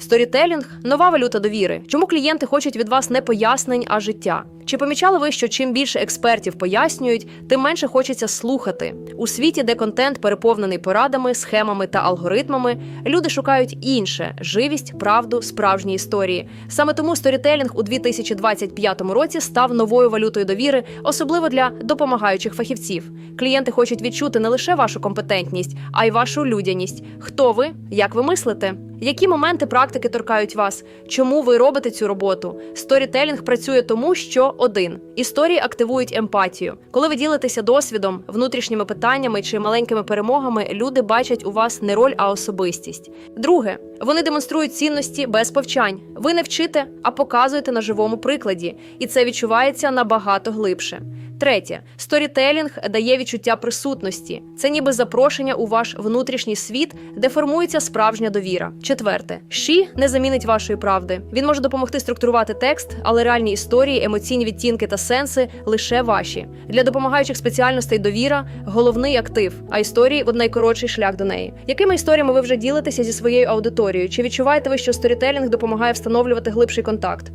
Сторітелінг нова валюта довіри. Чому клієнти хочуть від вас не пояснень, а життя? Чи помічали ви, що чим більше експертів пояснюють, тим менше хочеться слухати? У світі, де контент переповнений порадами, схемами та алгоритмами, люди шукають інше живість, правду, справжні історії. Саме тому сторітелінг у 2025 році став новою валютою довіри, особливо для допомагаючих фахівців. Клієнти хочуть відчути не лише вашу компетентність, а й вашу людяність. Хто ви? Як ви мислите? Які моменти практики торкають вас? Чому ви робите цю роботу? Сторітелінг працює тому, що один історії активують емпатію. Коли ви ділитеся досвідом, внутрішніми питаннями чи маленькими перемогами, люди бачать у вас не роль, а особистість. Друге, вони демонструють цінності без повчань. Ви не вчите, а показуєте на живому прикладі, і це відчувається набагато глибше. Третє, сторітелінг дає відчуття присутності. Це ніби запрошення у ваш внутрішній світ, де формується справжня довіра. Четверте, щі не замінить вашої правди. Він може допомогти структурувати текст, але реальні історії, емоційні відтінки та сенси лише ваші. Для допомагаючих спеціальностей довіра головний актив, а історії в найкоротший шлях до неї. Якими історіями ви вже ділитеся зі своєю аудиторією? Чи відчуваєте ви, що сторітелінг допомагає встановлювати глибший контакт?